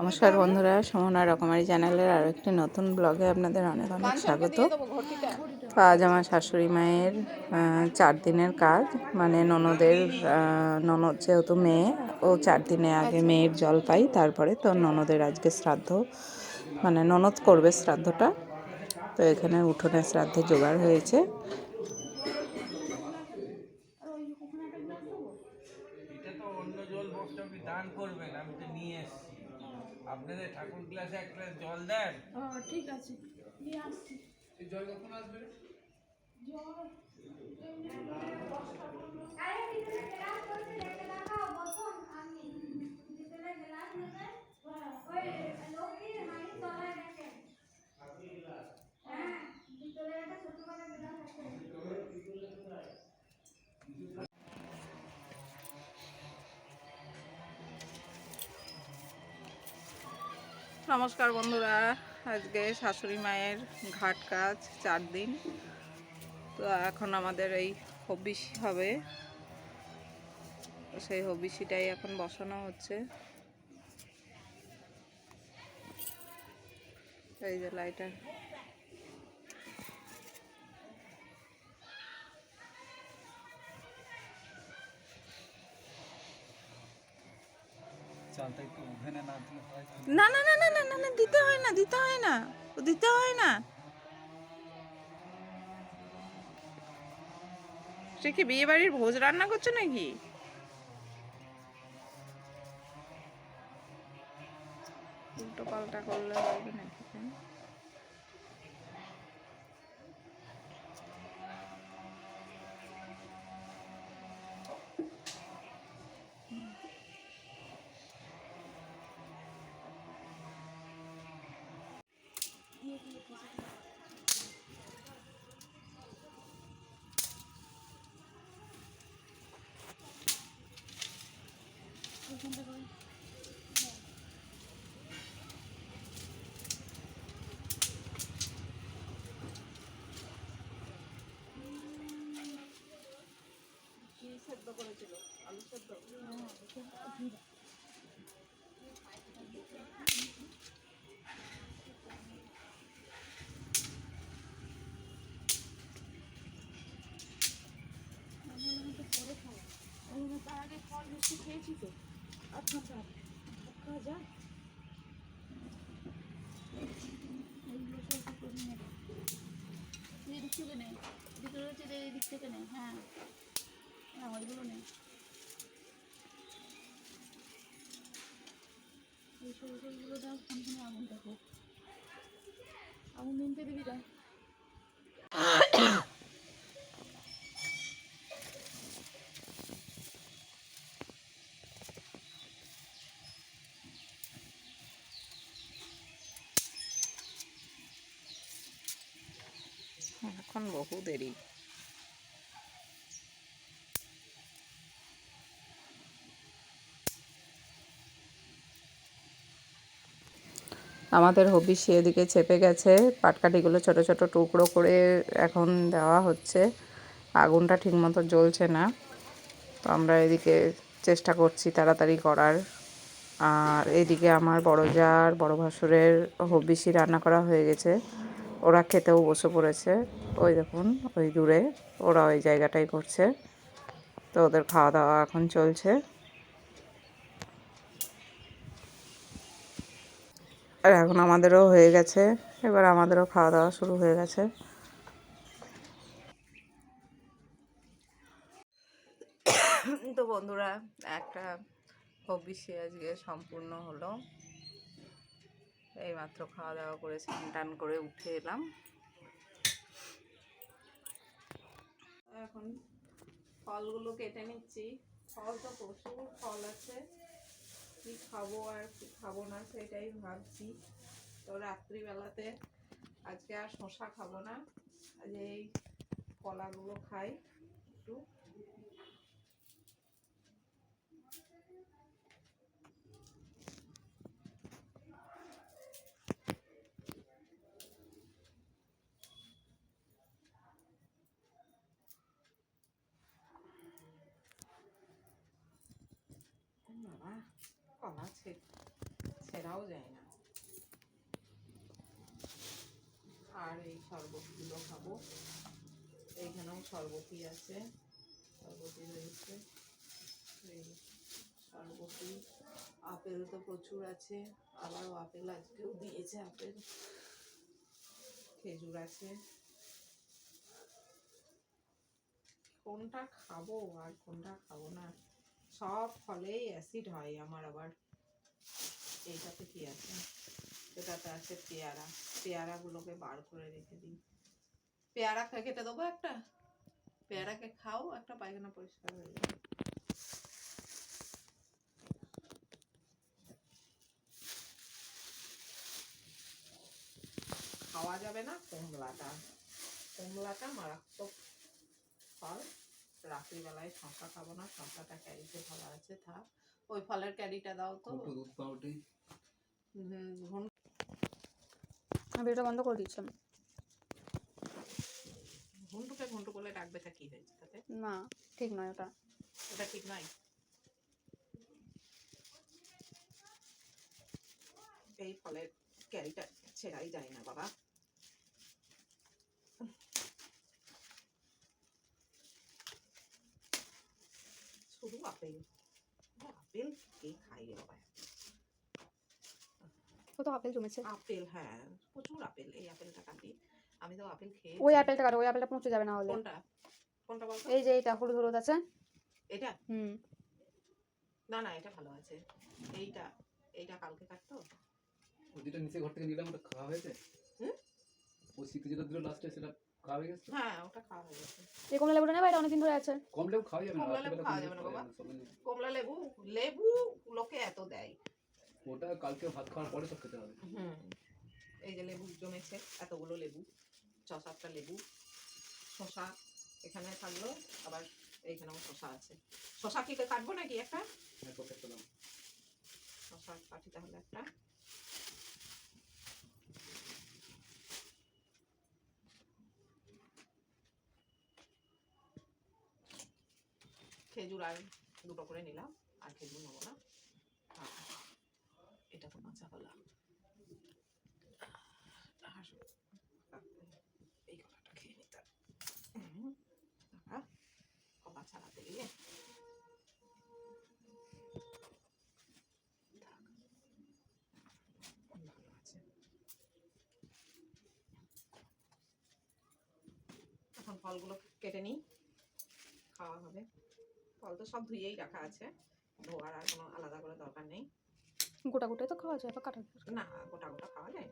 নমস্কার বন্ধুরা সমনা রকমারি চ্যানেলের আরও একটি নতুন ব্লগে আপনাদের অনেক অনেক স্বাগত। আজ আমার শাশুড়ি মায়ের চার দিনের কাজ মানে ননদের ননদ যেহেতু মেয়ে ও চার দিনে আগে মেয়ের জল পাই তারপরে তো ননদের আজকে শ্রাদ্ধ মানে ননদ করবে শ্রাদ্ধটা। তো এখানে উঠোনে শ্রাদ্ধের জোগাড় হয়েছে। এটা তো অন্য জল বক্সটা আপনি দান করবেন আমি তো নিয়ে এসেছি। আপনাদের ঠাকুর গ্লাসে এক গ্লাস জল দেন ও ঠিক আছে নিয়ে আসছি নমস্কার বন্ধুরা। আজকে শাশুড়ি মায়ের ঘাট কাজ, চার দিন। তো এখন আমাদের এই হবিষি হবে। সেই হবিষিটাই এখন বসানো হচ্ছে। এই যে লাইটার না না না না না না না না, দিতে হয় না, দিতে হয় না। দিতে হয় না। সে কি বিয়ে বাড়ির ভোজ রান্না করছ নাকি? উল্টো পাল্টা করলে হবে নাকি হ্যাঁ? তার আগে খেয়েছি তো। আচ্ছা স্যার খাওয়া একটু। তুই এদিক থেকে নে ভিতরে হচ্ছে যে এই দিক থেকে নে হ্যাঁ। হ্যাঁ ওইগুলো নে এই সরু সরুগুলো দাও আগুন দেখো আগুন নিমতে দিবি না এখন বহু দেরি। আমাদের হবিষি এদিকে চেপে গেছে। পাটকাঠিগুলো ছোট ছোট টুকরো করে এখন দেওয়া হচ্ছে। আগুনটা ঠিকমতো জ্বলছে না। তো আমরা এদিকে চেষ্টা করছি তাড়াতাড়ি করার। আর এদিকে আমার বড় জার বড় ভাসুরের হবিষি রান্না করা হয়ে গেছে। ওরা খেতেও বসে পড়েছে। ওই দেখুন, ওই দূরে ওরা ওই জায়গাটাই করছে। তো ওদের খাওয়া দাওয়া এখন চলছে। আর এখন আমাদেরও হয়ে গেছে। এবার আমাদেরও খাওয়া দাওয়া শুরু হয়ে গেছে। তো বন্ধুরা, একটা হবিষি আজকে সম্পূর্ণ হলো। এইমাত্র খাওয়া দাওয়া করে স্নান টান করে উঠে এলাম। এখন ফলগুলো কেটে নিচ্ছি। ফল তো প্রচুর ফল আছে। কি খাব আর কি খাব না সেটাই ভাবছি। তো রাত্রিবেলাতে আজকে আর শশা খাব না। আজ এই কলাগুলো খাই একটু বাবা কলা ছে- ছেঁড়াও খাওয়াও যায় না আর এই শরবতগুলো খাব এইখানেও শরবতি আছে শরবতি রয়েছে শরবতি আপেল তো প্রচুর আছে আবারও আপেল আজকেও দিয়েছে আপেল খেজুর আছে কোনটা খাব আর কোনটা খাব না সব ফলেই অ্যাসিড হয় আমার আবার এইটাতে কি আছে। এটাতে আছে পেয়ারা। পেয়ারাগুলোকে বার করে রেখে দিই। পেয়ারা কেটে দেবো একটা? পেয়ারাকে খাও, একটা পায়খানা পরিষ্কার হয়ে যাবে। খাওয়া যাবে না, কমলাটা। কমলাটা মারাত্মক ফল। রাত্রিবেলায় শশা খাব না শশাটা ক্যারিতে ফল আছে, থাক। ওই ফলের ক্যারিটা দাও তো। দুধ পাউরুটি হুম, ভিডিওটা বন্ধ করে দিচ্ছি আমি। ঘুন্টুকে ঘুন্টু বলে ডাকবে তা কি হয়েছে তাতে? না ঠিক নয় ওটা। ওটা ঠিক নয়? এই ফলের ক্যারিটা ছেড়াই যায় না বাবা। শুধু আপেল। আপেল কে খাই রে বাবা ও তো আপেল জমেছে। আপেল হ্যাঁ প্রচুর আপেল এই আপেলটা কাটি। আমি তো আপেল খেয়ে ওই আপেলটা কাটো ওই আপেলটা পৌঁছে যাবে না হলে। কোনটা? কোনটা বলতো? এই যে এটা হলুদ হলুদ আছে। এটা? হুম। না না এটা ভালো আছে। এইটা এইটা কালকে কাটতো। ওই যেটা নিচে ঘর থেকে নিলাম ওটা খাওয়া হয়েছে? হুম? ওই শীতে যেটা দিল লাস্টে সেটা খাওয়া হয়ে গেছে হ্যাঁ ওটা খাওয়া হয়ে গেছে। এই কমলা লেবুটা এটা অনেকদিন ধরে আছে। কম লেবু খাওয়া যাবে না কমলা লেবু খাওয়া যাবে না লেবু বাবা। কমলা লেবু লেবু লোকে এত দেয়। ওটা কালকে ভাত খাওয়ার পরে সব খেতে হবে। হুম। এই যে লেবু জমেছে এতগুলো লেবু ছ সাতটা লেবু শশা এখানে থাকল আবার এইখানেও শশা আছে। শশা কি কাটবো নাকি একটা? হ্যাঁ শশা কাটি তাহলে একটা। খেজুর আর দুটো করে নিলাম, আর খেজুর নেব না। এটা তো কাঁচা কলা এই কলাটা খেয়ে গিয়ে এখন ফলগুলো কেটে নিই, খাওয়া হবে। ফল তো সব ধুয়েই রাখা আছে। ধোয়ার আর কোনো আলাদা করে দরকার নেই। গোটা গোটাই তো খাওয়া যায় বা কাটা। না গোটা গোটা খাওয়া যায়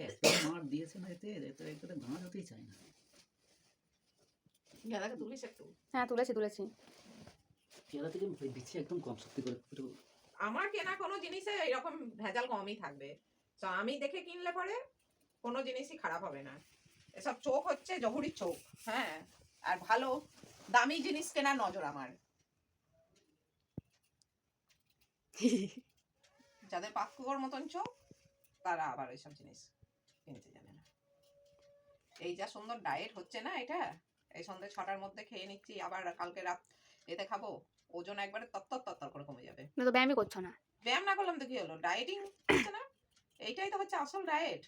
এত মার দিয়েছে না এতে এতে হতেই চায় না তুলিস একটু হ্যাঁ তুলেছি তুলেছি পেয়ারা থেকে দিচ্ছি একদম কম শক্তি করে একটু আমার কেনা কোনো জিনিসে এরকম ভেজাল কমই থাকবে। তো আমি দেখে কিনলে পরে কোনো জিনিসই খারাপ হবে না। এসব চোখ হচ্ছে জহুরির চোখ হ্যাঁ। আর ভালো দামি জিনিস কেনার নজর আমার। যাদের পাক্কুয়োর মতন চোখ তারা আবার এইসব জিনিস। কিনতে জানে না। এই যা সুন্দর ডায়েট হচ্ছে না এটা? এই সন্ধ্যে ছটার মধ্যে খেয়ে নিচ্ছি আবার কালকে রাত এতে খাব। ওজন একবারে তত্তর তত্তর করে কমে যাবে। না তো ব্যায়ামই করছ না? ব্যায়াম না করলাম তো কি হলো? ডায়েটিং হচ্ছে না? এইটাই তো হচ্ছে আসল ডায়েট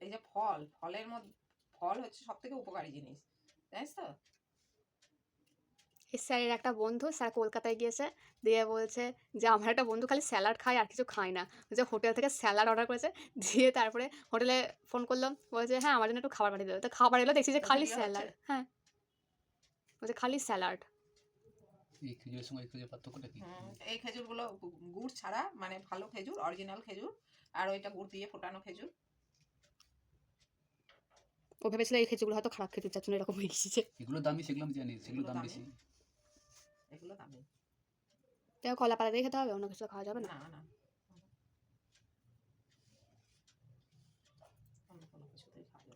এই যে ফল ফলের মধ্যে ফল হচ্ছে সব থেকে উপকারী জিনিস। জানিস তো? স্যারের একটা বন্ধু স্যার কলকাতায় গিয়েছে দিয়ে বলছে যে আমার একটা বন্ধু খালি স্যালাড খায় আর কিছু খায় না। যে হোটেল থেকে স্যালাড অর্ডার করেছে। দিয়ে তারপরে হোটেলে ফোন করলাম বলছে হ্যাঁ আমার জন্য একটু খাবার পাঠিয়ে দেবে তো খাবার এলো দেখছি যে খালি স্যালাড হ্যাঁ। বলছে খালি স্যালাড। এই খেজুরের সঙ্গে এই খেজুরের পার্থক্যটা কি? এই খেজুরগুলো গুড় ছাড়া মানে ভালো খেজুর অরিজিনাল খেজুর আর ওইটা গুড় দিয়ে ফোটানো খেজুর। ও ভেবেছিল এই খেজুরগুলো হয়তো খারাপ খেজুর জন্য এরকম হয়ে গেছে এগুলো দামি সেগুলো আমি জানি সেগুলো দাম বেশি। এগুলো দামি। তাই কলা পাতা দিয়ে খেতে হবে অন্য কিছু খাওয়া যাবে না। না।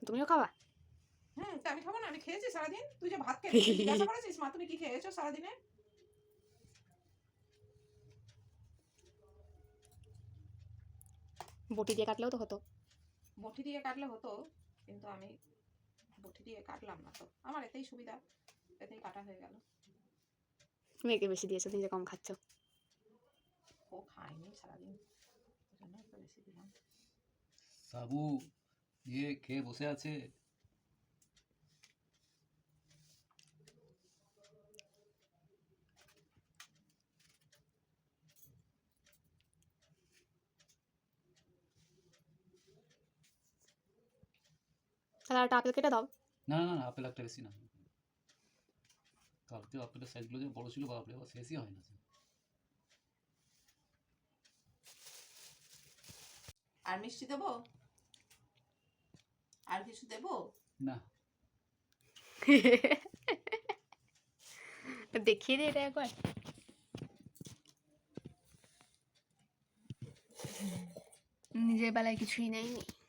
তুমিও খাবা? হুম তা আমি খাব না আমি খেয়েছি সারাদিন। তুই যে ভাত খেয়েছিস জিজ্ঞাসা করেছিস? মা তুমি কি খেয়েছো সারাদিনে? বটি দিয়ে কাটলেও তো হতো। বটি দিয়ে কাটলে হতো। কিন্তু আমি বটি দিয়ে কাটলাম না তো। আমার এতেই সুবিধা এতেই কাটা হয়ে গেল। মেয়েকে বেশি দিয়েছ তুমি যে কম খাচ্ছ। ও খাইনি সারাদিন সাবু ইয়ে খেয়ে বসে আছে? তাহলে একটা আপেল কেটে দাও। না না না আপেল একটা বেশি না। কালকে আপেলের সাইজগুলো যে বড় ছিল বাপরে বাবা শেষই হয় না। আর মিষ্টি দেবো? আর কিছু দেবো? না। দেখিয়ে দিই এটা একবার। নিজের বেলায় কিছুই নেয়নি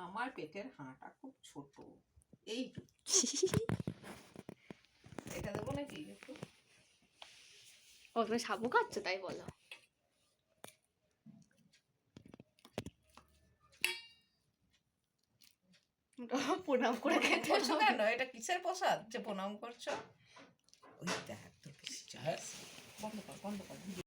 আমার পেটের হাঁটা খুব ছোট। এইটুকু এটা দেবো নাকি একটু? ও তুমি সাবু খাচ্ছ তাই বলো। প্রণাম করে খেতে কেন এটা কিসের প্রসাদ যে প্রণাম করছ? ওই দেখ তোর বন্ধ কর বন্ধ কর।